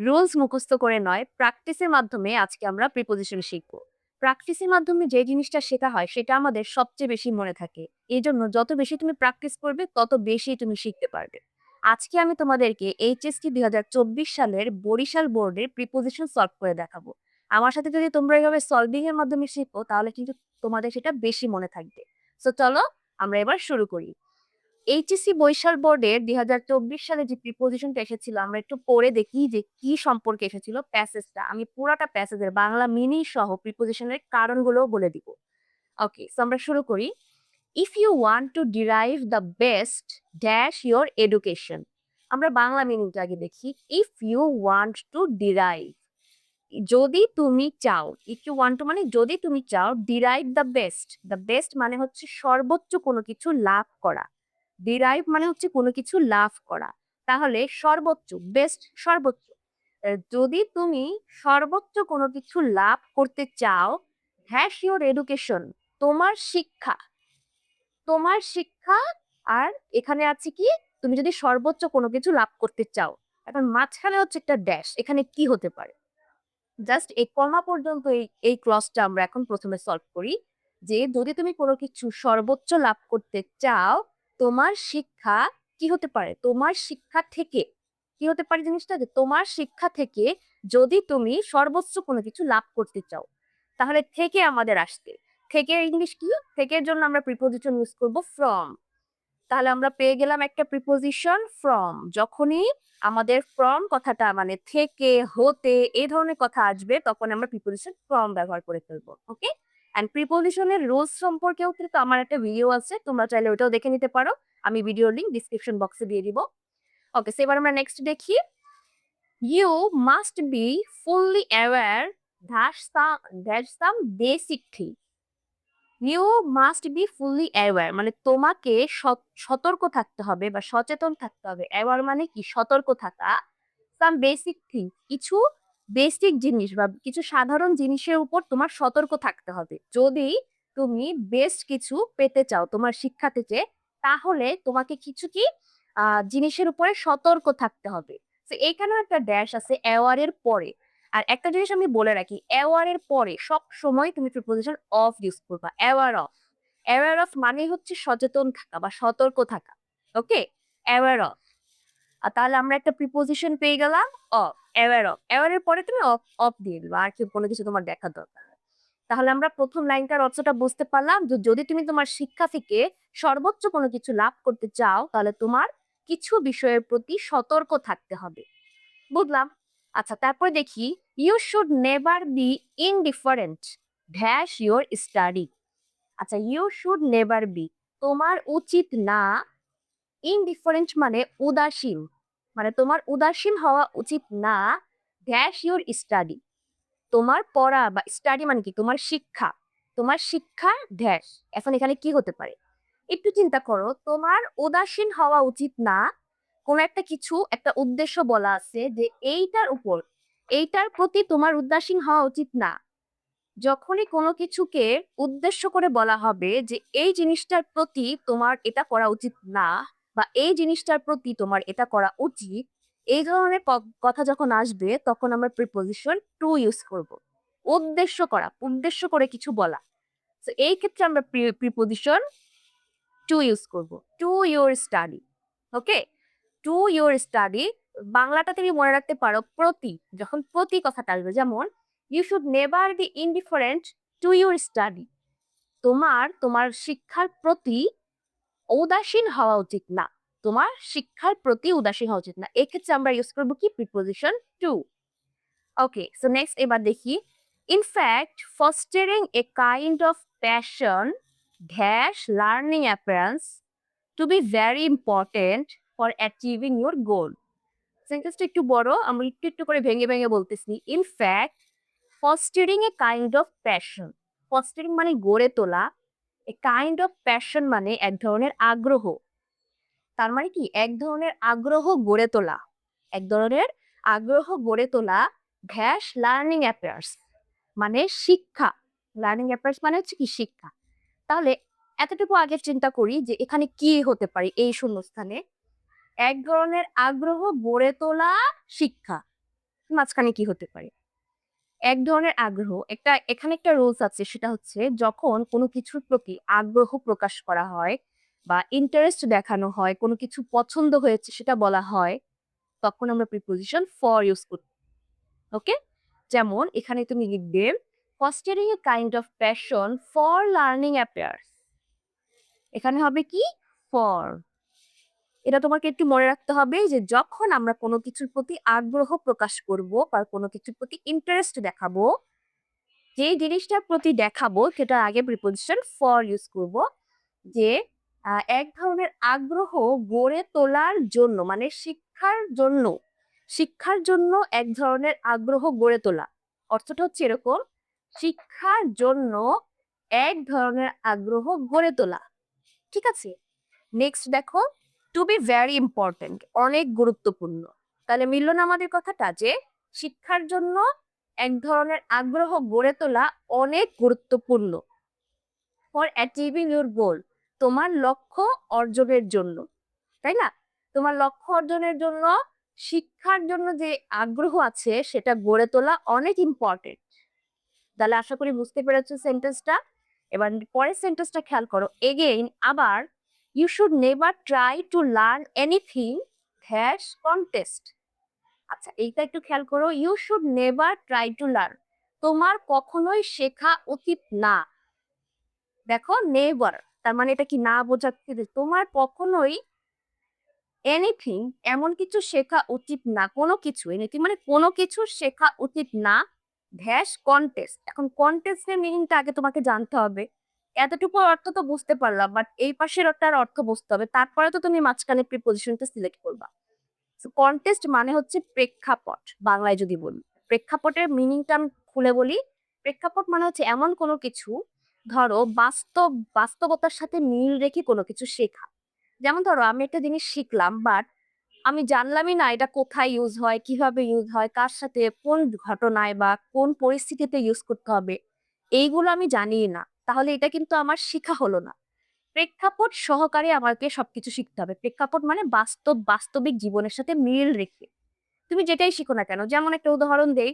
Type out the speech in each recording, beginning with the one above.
Rules মুখস্থ করে নয় প্র্যাকটিসের মাধ্যমে আজকে আমরা প্রিপোজিশন শিখব। প্র্যাকটিসের মাধ্যমে যে জিনিসটা শেখা হয়, সেটা আমাদের সবচেয়ে বেশি মনে থাকে। এই জন্য যত বেশি তুমি প্র্যাকটিস করবে, তত বেশি তুমি শিখতে পারবে। আজকে আমি তোমাদেরকে এইচএসটি দুই হাজার চব্বিশ সালের বরিশাল বোর্ডের প্রিপোজিশন সলভ করে দেখাবো। আমার সাথে যদি তোমরা এইভাবে সলভিং এর মাধ্যমে শিখো, তাহলে কিন্তু তোমাদের সেটা বেশি মনে থাকবে। সো চলো আমরা এবার শুরু করি। এইচএসসি বৈশাল বোর্ডের দুই হাজার চব্বিশ সালে যে প্রিপোজিশনটা এসেছিল, আমরা একটু পড়ে দেখি যে কি সম্পর্কে এসেছিল প্যাসেজটা আমি পুরাটা প্যাসেজের বাংলা মিনি সহ প্রিপোজিশনের কারণগুলোও বলে দিব। ওকে সো আমরা শুরু করি। If you want to derive the best dash your education আমরা বাংলা মিনিংটা আগে দেখি। If you want to derive যদি তুমি চাও ইফ ইউ ওয়ান্ট টু মানে যদি তুমি চাও derive the best the best মানে হচ্ছে সর্বোচ্চ কোনো কিছু লাভ করা। ডিরাইভ মানে হচ্ছে কোনো কিছু লাভ করা। তাহলে সর্বোচ্চ বেস্ট সর্বোচ্চ। যদি তুমি সর্বোচ্চ কোনো কিছু লাভ করতে চাও হ্যাশ ইউর এডুকেশন তোমার শিক্ষা। তোমার শিক্ষা আর এখানে আছে কি, তুমি যদি সর্বোচ্চ কোনো কিছু লাভ করতে চাও, এখন মাঝখানে হচ্ছে একটা ড্যাশ এখানে কি হতে পারে? জাস্ট এই কমা পর্যন্ত এই এই ক্রসটা আমরা এখন প্রথমে সলভ করি যে যদি তুমি কোনো কিছু সর্বোচ্চ লাভ করতে চাও তোমার শিক্ষা কি হতে পারে? তোমার শিক্ষা থেকে কি হতে পারে জিনিসটা? যে তোমার শিক্ষা থেকে যদি তুমি সর্বোচ্চ কোনো কিছু লাভ করতে চাও, তাহলে থেকে আমাদের আসতে। থেকে ইংলিশ কি? থেকে জন্য আমরা প্রিপোজিশন ইউজ করব ফ্রম তাহলে আমরা পেয়ে গেলাম একটা প্রিপোজিশন ফ্রম যখনই আমাদের ফ্রম কথাটা মানে থেকে, হতে এই ধরনের কথা আসবে, তখন আমরা প্রিপোজিশন ফ্রম ব্যবহার করে ফেলব ওকে অ্যান্ড প্রিপোজিশনের রুলস সম্পর্কেও কিন্তু আমার একটা ভিডিও আছে, তোমরা চাইলে ওটাও দেখে নিতে পারো। আমি ভিডিওর লিঙ্ক ডিসক্রিপশন বক্সে দিয়ে দিব। ওকে সো এবার আমরা নেক্সট দেখি। You must be fully aware that some basic thing you must be fully aware মানে তোমাকে সত- সতর্ক থাকতে হবে বা সচেতন থাকতে হবে। অ্যাওয়ার মানে কি? সতর্ক থাকা। সাম বেসিক থিং কিছু বেসিক জিনিস বা কিছু সাধারণ জিনিসের উপর তোমার সতর্ক থাকতে হবে। যদি তুমি বেস্ট কিছু পেতে চাও তোমার শিক্ষা থেকে, তাহলে তোমাকে কিছু কি জিনিসের উপরে সতর্ক থাকতে হবে। তো এইখানেও একটা ড্যাশ আছে অ্যাওয়ারের পরে। আর একটা জিনিস আমি বলে রাখি অ্যাওয়ার এর পরে সব সময় তুমি প্রিপোজিশন অফ ইউজ করবা অ্যাওয়ার অফ অ্যাওয়ার অফ মানে হচ্ছে সচেতন থাকা বা সতর্ক থাকা ওকে অ্যাওয়ার অফ আর তাহলে আমরা একটা প্রিপোজিশন পেয়ে গেলাম অফ অ্যাওয়ার অফ অ্যাওয়ার এর পরে তুমি অফ অফ দিয়ে দিবা আর কি কোনো কিছু তোমার দেখার দরকার তাহলে আমরা প্রথম লাইনটার অর্থটা বুঝতে পারলাম যে যদি তুমি তোমার শিক্ষা থেকে সর্বোচ্চ কোনো কিছু লাভ করতে চাও, তাহলে তোমার কিছু বিষয়ের প্রতি সতর্ক থাকতে হবে। বুঝলাম? আচ্ছা তারপরে দেখি you should never be indifferent dash your study আচ্ছা ইউ শুড নেভার বি তোমার উচিত না ইনডিফারেন্ট মানে উদাসীন। মানে তোমার উদাসীন হওয়া উচিত না ড্যাশ ইউর স্টাডি তোমার পড়া বা স্টাডি মানে কি? তোমার শিক্ষা। তোমার শিক্ষা ড্যাশ এখন এখানে কি হতে পারে? একটু চিন্তা করো, তোমার উদাসীন হওয়া উচিত না। কোন একটা কিছু, একটা উদ্দেশ্য বলা আছে যে এইটার উপর, এইটার প্রতি তোমার উদাসীন হওয়া উচিত না। যখনই কোনো কিছুকে উদ্দেশ্য করে বলা হবে যে এই জিনিসটার প্রতি তোমার এটা করা উচিত না বা এই জিনিসটার প্রতি তোমার এটা করা উচিত, এই ধরনের কথা যখন আসবে, তখন আমরা প্রিপোজিশন টু ইউজ করব। উদ্দেশ্য করা, উদ্দেশ্য করে কিছু বলা। তো এই ক্ষেত্রে আমরা প্রিপোজিশন টু ইউজ করব। To your study okay to your study বাংলাটা তুমি মনে রাখতে পারো, প্রতি, যখন প্রতি কথাটা আসবে, যেমন you should never be indifferent to your study তোমার তোমার শিক্ষার প্রতি উদাসীন হওয়া উচিত না। তোমার শিক্ষার প্রতি উদাসীন হওয়া উচিত না। এক্ষেত্রে আমরা ইউজ করব কি? Preposition to okay so next এবার দেখি। In fact fostering a kind of passion dash learning appearance to be very important for achieving your goal সেন্টেন্সটা একটু বড়, আমরা একটু একটু করে ভেঙে ভেঙে বলতেছি। In fact fostering a kind of passion fostering মানে গড়ে তোলা এ কাইন্ড অফ প্যাশন মানে এক ধরনের আগ্রহ। তার মানে কি? এক ধরনের আগ্রহ গড়ে তোলা। এক ধরনের আগ্রহ গড়ে তোলা ভ্যাস লার্নিং অ্যাফেয়ার্স মানে শিক্ষা। লার্নিং অ্যাফেয়ার্স মানে হচ্ছে কি? শিক্ষা। তাহলে এতটুকু আগে চিন্তা করি যে এখানে কি হতে পারে এই শূন্যস্থানে। এক ধরনের আগ্রহ গড়ে তোলা শিক্ষা। মাঝখানে কি হতে পারে? এক ধরনের আগ্রহ। একটা, এখানে একটা রুলস আছে, সেটা হচ্ছে যখন কোনো কিছুর প্রতি আগ্রহ প্রকাশ করা হয় বা ইন্টারেস্ট দেখানো হয়, কোনো কিছু পছন্দ হয়েছে সেটা বলা হয়, তখন আমরা প্রিপোজিশন ফর ইউজ করি। ওকে যেমন, এখানে তুমি লিখবে fostering a kind of passion for learning affairs এখানে হবে কি? ফর এটা তোমাকে একটু মনে রাখতে হবে যে যখন আমরা কোনো কিছুর প্রতি আগ্রহ প্রকাশ করব বা কোনো কিছুর প্রতি ইন্টারেস্ট দেখাবো, যে জিনিসটার প্রতি দেখাবো সেটা আগে প্রিপোজিশন ফর ইউজ করব। যে এক ধরনের আগ্রহ গড়ে তোলার জন্য মানে শিক্ষার জন্য শিক্ষার জন্য এক ধরনের আগ্রহ গড়ে তোলা। অর্থটা হচ্ছে এরকম, শিক্ষার জন্য এক ধরনের আগ্রহ গড়ে তোলা। ঠিক আছে? নেক্সট দেখো টু বি ভেরি ইম্পর্টেন্ট অনেক গুরুত্বপূর্ণ। তাহলে মিলল না আমাদের কথাটা যে, শিক্ষার জন্য এক ধরনের আগ্রহ গড়ে তোলা অনেক গুরুত্বপূর্ণ। ফর অ্যাচিভিং ইউর গোল তোমার লক্ষ্য অর্জনের জন্য। তাই না? তোমার লক্ষ্য অর্জনের জন্য, শিক্ষার জন্য যে আগ্রহ আছে, সেটা গড়ে তোলা অনেক ইম্পর্টেন্ট তাহলে আশা করি বুঝতে পেরেছ সেন্টেন্সটা এবার পরের সেন্টেন্সটা খেয়াল করো। এগেইন আবার you should never try to learn anything hash context আচ্ছা এইটা একটু খেয়াল করো। You should never try to learn তোমার কখনোই শেখা উচিত না। দেখো নেভার তার মানে এটা কি না বোঝাচ্ছে তোমার কখনোই এনিথিং এমন কিছু শেখা উচিত না, কোনো কিছু এনিথিং মানে কোনো কিছু শেখা উচিত না ড্যাশ কন্টেস্ট এখন কন্টেস্টের মিনিংটা আগে তোমাকে জানতে হবে। এতটুকু অর্থ তো বুঝতে পারলাম বাট এই পাশের তার অর্থ বুঝতে হবে। তারপরে তো তুমি মাঝখানে প্রিপোজিশনটা সিলেক্ট করবা। কন্টেস্ট মানে হচ্ছে প্রেক্ষাপট, বাংলায় যদি বলি। প্রেক্ষাপটের মিনিংটা আমি খুলে বলি। প্রেক্ষাপট মানে হচ্ছে এমন কোনো কিছু, ধরো বাস্তব, বাস্তবতার সাথে মিল রেখে কোনো কিছু শেখা। যেমন ধরো, আমি একটা জিনিস শিখলাম বাট আমি জানলামই না এটা কোথায় ইউজ হয়, কীভাবে ইউজ হয়, কার সাথে, কোন ঘটনায় বা কোন পরিস্থিতিতে ইউজ করতে হবে। এইগুলো আমি জানিই না। তাহলে এটা কিন্তু আমার শিখা হলো না। প্রেক্ষাপট সহকারে আমাকে সবকিছু শিখতে হবে। প্রেক্ষাপট মানে বাস্তব, বাস্তবিক জীবনের সাথে মিল রেখে। তুমি যেটাই শিখো না কেন, যেমন একটা উদাহরণ দেই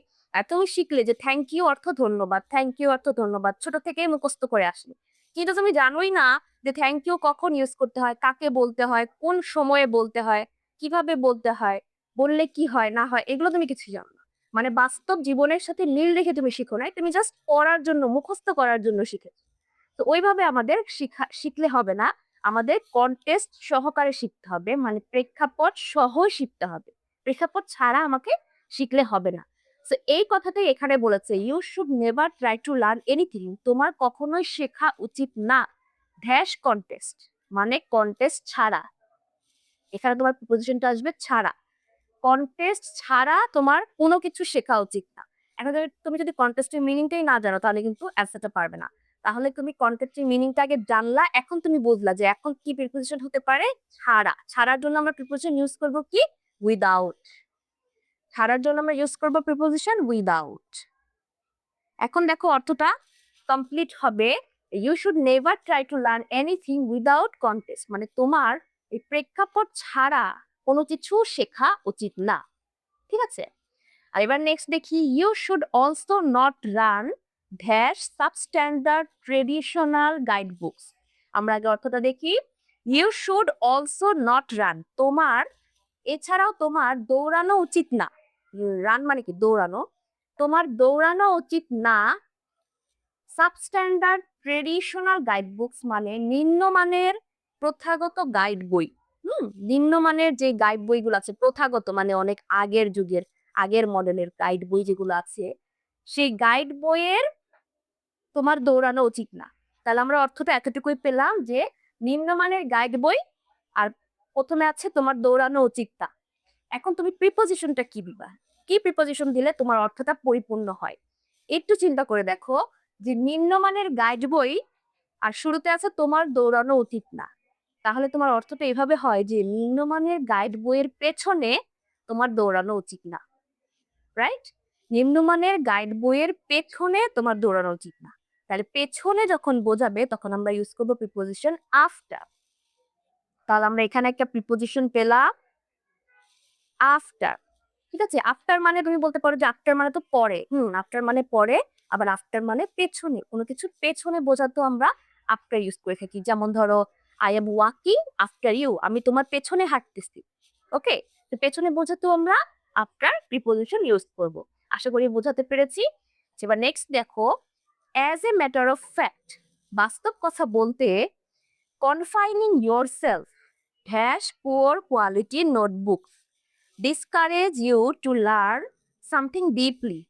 তুমি শিখলে যে থ্যাংক ইউ অর্থ ধন্যবাদ থ্যাংক ইউ অর্থ ধন্যবাদ, ছোট থেকেই মুখস্থ করে আসলে। কিন্তু তুমি জানোই না যে থ্যাংক ইউ কখন ইউজ করতে হয়, কাকে বলতে হয়, কোন সময়ে বলতে হয়, কীভাবে বলতে হয়, বললে কি হয়, না হয়, এগুলো তুমি কিছু জানো না। মানে বাস্তব জীবনের সাথে মিল রেখে তুমি শিখো নাই, তুমি জাস্ট পড়ার জন্য, মুখস্থ করার জন্য শিখেছো। তো ওইভাবে আমাদের শিখা, শিখলে হবে না। আমাদের কন্টেস্ট সহকারে শিখতে হবে মানে প্রেক্ষাপট সহ শিখতে হবে। প্রেক্ষাপট ছাড়া আমাকে শিখলে হবে না। তো এই কথাটাই এখানে বলেছে you should never try to learn anything তোমার কখনোই শেখা উচিত না। ড্যাশ কন্টেস্ট মানে কন্টেস্ট ছাড়া। এখানে তোমার প্রিপোজিশনটা আসবে ছাড়া। কন্টেস্ট ছাড়া তোমার কোনো কিছু শেখা উচিত না। এখন তুমি যদি কন্টেস্টের মিনিংটাই না জানো, তাহলে কিন্তু অ্যান্সারটা পারবে না। তাহলে তুমি কন্টেস্টের মিনিংটা আগে জানলা, এখন তুমি বুঝলা যে এখন কি প্রিপোজিশন হতে পারে? ছাড়া। ছাড়ার জন্য আমরা প্রিপোজিশন ইউজ করব কি? উইদাউট ছাড়ার জন্য আমরা ইউজ করব প্রিপোজিশন উইদাউট এখন দেখো অর্থটা কমপ্লিট হবে। You should never try to learn anything without context মানে তোমার এই প্রেক্ষাপট ছাড়া কোনো কিছু শেখা উচিত না। ঠিক আছে? আর এবার নেক্সট দেখি। You should also not run dash substandard traditional guide books আমরা আগে অর্থটা দেখি। You should also not run তোমার, এছাড়াও তোমার দৌড়ানো উচিত না। রান মানে কি? দৌড়ানো। তোমার দৌড়ানো উচিত না। সাবস্ট্যান্ডার্ড ট্রেডিশনাল গাইড বুকস মানে নিম্নমানের প্রথাগত গাইড বই। হুম, নিম্নমানের যে গাইড বইগুলো আছে, প্রথাগত মানে অনেক আগের যুগের, আগের মডেলের গাইড বই যেগুলো আছে, সেই গাইড বইয়ের তোমার দৌড়ানো উচিত না। তাহলে আমরা অর্থটা এতটুকুই পেলাম যে নিম্নমানের গাইড বই আর প্রথমে আছে তোমার দৌড়ানো উচিত না এখন তুমি প্রিপোজিশনটা কি দিবা? কি প্রিপোজিশন দিলে তোমার অর্থটা পরিপূর্ণ হয়? একটু চিন্তা করে দেখো যে নিম্নমানের গাইড বই আর শুরুতে আছে তোমার দৌড়ানো উচিত না তাহলে তোমার অর্থটা এভাবে হয় যে নিম্নমানের গাইড বইয়ের পেছনে তোমার দৌড়ানো উচিত না রাইট নিম্নমানের গাইড বইয়ের পেছনে তোমার দৌড়ানো উচিত না তাহলে পেছনে যখন বোঝাবে, তখন আমরা ইউজ করব প্রিপোজিশন আফটার তাহলে আমরা এখানে একটা প্রিপোজিশন পেলাম আফটার ঠিক আছে? আফটার মানে তুমি বলতে পারো যে আফটার মানে তো পরে। হুম আফটার মানে পরে, আবার আফটার মানে পেছনে। কোনো কিছু পেছনে বোঝাতেও আমরা আফটার ইউজ করে থাকি। যেমন ধরো I am walking after you আমি তোমার পেছনে হাঁটতেছি। ওকে তো পেছনে বোঝাতেও আমরা আফটার প্রিপোজিশন ইউজ করব। আশা করি বোঝাতে পেরেছি। এবার নেক্সট দেখো as a matter of fact বাস্তব কথা বলতে confining yourself hash poor quality notebooks discourage you to learn something deeply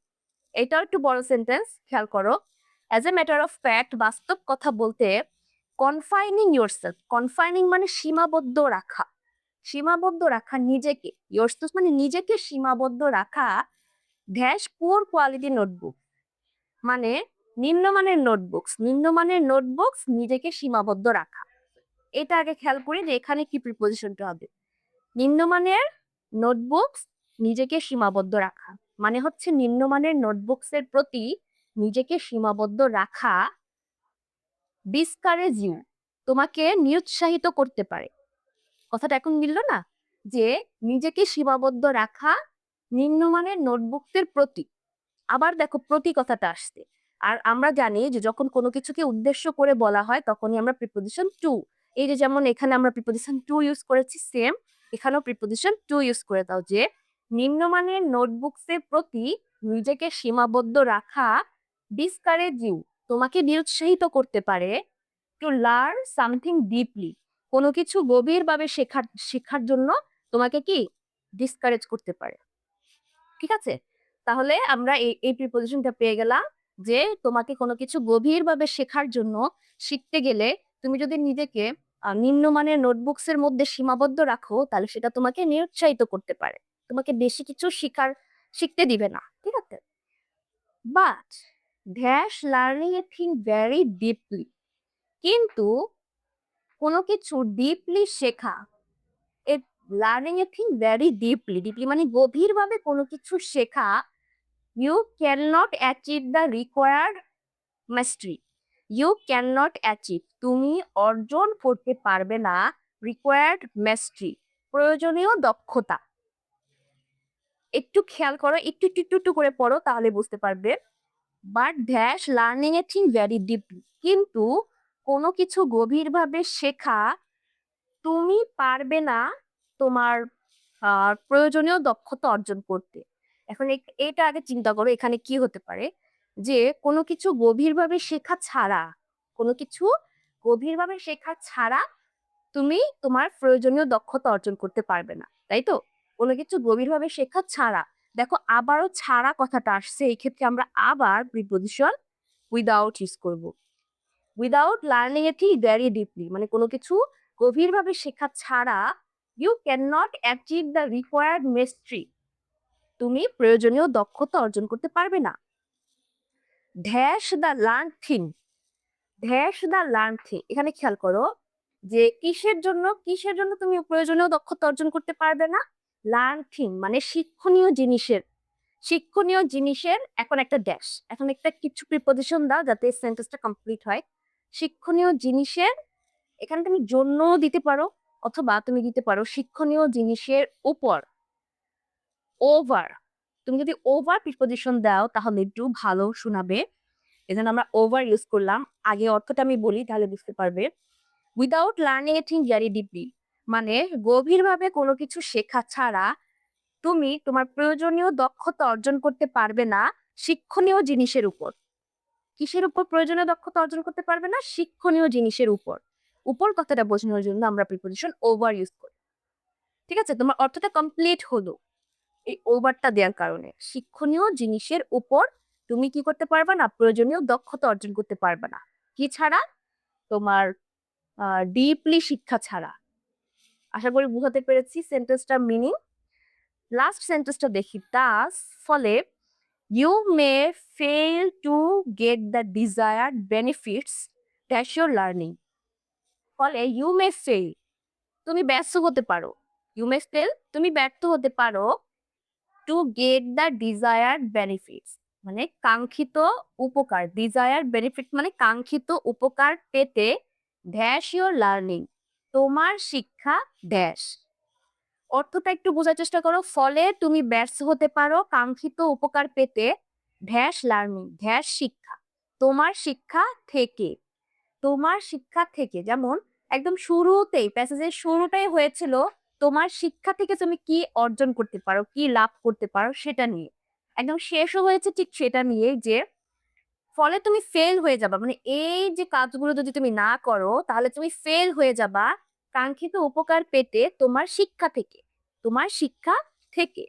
এটাও একটু বড় সেন্টেন্স খেয়াল করো। As a matter of fact বাস্তব কথা বলতে কনফাইনিং ইয়োর সেলফ কনফাইনিং মানে সীমাবদ্ধ রাখা। সীমাবদ্ধ রাখা নিজেকে ইয়োরসেলফ মানে নিজেকে সীমাবদ্ধ রাখা ড্যাশ পুয়ার কোয়ালিটি নোটবুক মানে নিম্নমানের নোটবুকস নিম্নমানের নোটবুকস নিজেকে সীমাবদ্ধ রাখা। এটা আগে খেয়াল করি যে এখানে কি প্রিপোজিশনটা হবে। নিম্নমানের নোটবুকস নিজেকে সীমাবদ্ধ রাখা। মানে হচ্ছে নিম্নমানের নোটবুকস এর প্রতি নিজেকে সীমাবদ্ধ রাখা ডিসকারেজ ইউ তোমাকে নিরুৎসাহিত করতে পারে। কথাটা এখন মিলল না? যে নিজেকে সীমাবদ্ধ রাখা নিম্নমানের নোটবুকসের প্রতি। আবার দেখো প্রতি কথাটা আসছে। আর আমরা জানি যে যখন কোনো কিছুকে উদ্দেশ্য করে বলা হয়, তখনই আমরা প্রিপোজিশন টু এই যে যেমন এখানে আমরা প্রিপোজিশন টু ইউজ করেছি সেম এখানেও প্রিপোজিশন টু ইউজ করে দাও যে নিম্নমানের নোটবুকসের প্রতি নিজেকে সীমাবদ্ধ রাখা ডিসকারেজ ইউ তোমাকে নিরুৎসাহিত করতে পারে টু লার্ন সামথিং ডিপলি কোনো কিছু গভীরভাবে শেখার শেখার জন্য তোমাকে কি? ডিসকারেজ করতে পারে। ঠিক আছে? তাহলে আমরা এই এই প্রিপোজিশনটা পেয়ে গেলাম। যে তোমাকে কোনো কিছু গভীরভাবে শেখার জন্য শিখতে গেলে তুমি যদি নিজেকে নিম্নমানের নোটবুকস এর মধ্যে সীমাবদ্ধ রাখো, তাহলে সেটা তোমাকে নিরুৎসাহিত করতে পারে। তোমাকে বেশি কিছু শিখার, শিখতে দিবে না, ঠিক আছে? But dash learning a thing very deeply কিন্তু কোনো কিছু ডিপলি শেখা learning a thing very deeply deeply মানে গভীরভাবে কোনো কিছু শেখা you can not achieve the required mastery you can not achieve তুমি অর্জন করতে পারবে না রিকোয়ার্ড মাস্ট্রি প্রয়োজনীয় দক্ষতা। একটু খেয়াল করো, একটু একটু একটু করে পড়ো তাহলে বুঝতে পারবে। But dash learning a thing very deeply কিন্তু কোনো কিছু গভীরভাবে শেখা তুমি পারবে না তোমার প্রয়োজনীয় দক্ষতা অর্জন করতে। এখন এটা আগে চিন্তা করো এখানে কি হতে পারে? যে কোনো কিছু গভীরভাবে শেখা ছাড়া, কোনো কিছু গভীরভাবে শেখা ছাড়া তুমি তোমার প্রয়োজনীয় দক্ষতা অর্জন করতে পারবে না, তাই তো? কোনো কিছু গভীরভাবে শেখা ছাড়া, দেখো আবারও ছাড়া কথাটা আসছে, এই ক্ষেত্রে আমরা আবার প্রিপোজিশন উইদাউট ইউজ করব। Without learning a thing very deeply মানে কোনো কিছু গভীরভাবে শেখা ছাড়া you can not achieve the required mastery তুমি প্রয়োজনীয় দক্ষতা অর্জন করতে পারবে না। Dash the learn thing dash the learn thing এখানে খেয়াল করো যে কিসের জন্য কিসের জন্য তুমি প্রয়োজনীয় দক্ষতা অর্জন করতে পারবে না? লার্ন থিং মানে শিক্ষণীয় জিনিসের। শিক্ষণীয় জিনিসের এখন একটা ড্যাশ এখন একটা কিছু প্রিপোজিশন দাও যাতে সেন্টেন্সটা কমপ্লিট হয়। শিক্ষণীয় জিনিসের এখানে তুমি জন্য দিতে পারো অথবা তুমি দিতে পারো শিক্ষণীয় জিনিসের উপর। ওভার তুমি যদি ওভার প্রিপোজিশন দাও, তাহলে একটু ভালো শোনাবে। এজন্য আমরা ওভার ইউজ করলাম। আগে অর্থটা আমি বলি, তাহলে বুঝতে পারবে। Without learning a thing very deeply মানে গভীরভাবে কোনো কিছু শেখা ছাড়া তুমি তোমার প্রয়োজনীয় দক্ষতা অর্জন করতে পারবে না শিক্ষণীয় জিনিসের উপর। কিসের উপর প্রয়োজনীয় দক্ষতা অর্জন করতে পারবে না? শিক্ষণীয় জিনিসের উপর। উপর কথাটা বোঝানোর জন্য আমরা প্রিপোজিশন ওভার ইউজ করি। ঠিক আছে? তোমার অর্থটা কমপ্লিট হলো। এই ওভারটা দেওয়ার কারণে। শিক্ষণীয় জিনিসের উপর তুমি কি করতে পারবে না, প্রয়োজনীয় দক্ষতা অর্জন করতে পারবে না। কি ছাড়া? তোমার ডিপলি শিক্ষা ছাড়া। আশা করি বুঝাতে পেরেছি সেন্টেন্সটার মিনিং লাস্ট সেন্টেন্সটা দেখি। তাস ফলে you may fail to get the desired benefits dash your learning ফলে ইউ মে ফেল তুমি ব্যর্থ হতে পারো। ইউ মে ফেল তুমি ব্যর্থ হতে পারো। To get the desired benefits মানে কাঙ্ক্ষিত উপকার ডিজায়ার বেনিফিট মানে কাঙ্ক্ষিত উপকার পেতে ড্যাশ ইউর লার্নিং তোমার শিক্ষা ড্যাশ অর্থটা একটু বোঝার চেষ্টা করো, ফলে তুমি ব্যর্থ হতে পারো, কাঙ্ক্ষিত উপকার পেতে ড্যাশ লার্নিং ড্যাশ শিক্ষা, তোমার শিক্ষা থেকে, তোমার শিক্ষা থেকে। যেমন একদম শুরুতেই প্যাসেজের শুরুটাই হয়েছিল তোমার শিক্ষা থেকে তুমি কি অর্জন করতে পারো, কি লাভ করতে পারো সেটা নিয়ে। একদম শেষও হয়েছে ঠিক সেটা নিয়ে যে, ফলে তুমি ফেল হয়ে যাবা। মানে এই যে কাজগুলো যদি তুমি না করো, তাহলে তুমি ফেল হয়ে যাবা কাঙ্ক্ষিত উপকার পেতে তোমার শিক্ষা থেকে, তোমার শিক্ষা থেকে।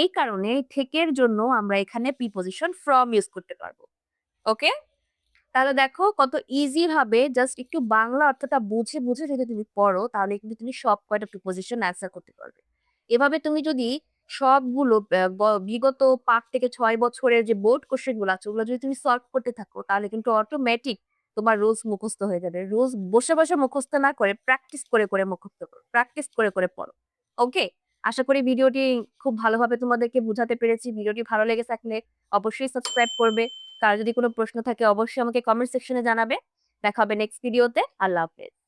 এই কারণে থেকের জন্য আমরা এখানে প্রিপোজিশন ফ্রম ইউজ করতে পারব। ওকে তাহলে দেখো কত ইজি ভাবে জাস্ট একটু বাংলা অর্থটা বুঝে বুঝে যদি তুমি পড়ো, তাহলে কিন্তু তুমি সব কয়টা প্রিপোজিশন অ্যান্সার করতে পারবে। এভাবে তুমি যদি সবগুলো বিগত পাঁচ থেকে ছয় বছরের যে বোর্ড কোশ্চেনগুলো আছে, ওগুলো যদি তুমি সলভ করতে থাকো, তাহলে কিন্তু অটোমেটিক তোমার রোজ মুখস্থ হয়ে যাবে। রোজ বসে বসে মুখস্থ না করে প্র্যাকটিস করে করে মুখস্থ করো প্র্যাকটিস করে করে পড়ো। ওকে আশা করি ভিডিওটি খুব ভালোভাবে তোমাদেরকে বোঝাতে পেরেছি। ভিডিওটি ভালো লেগে থাকলে অবশ্যই সাবস্ক্রাইব করবে। কার যদি কোনো প্রশ্ন থাকে অবশ্যই আমাকে কমেন্ট সেকশনে জানাবে। দেখা হবে নেক্সট ভিডিওতে আল্লাহ হাফেজ।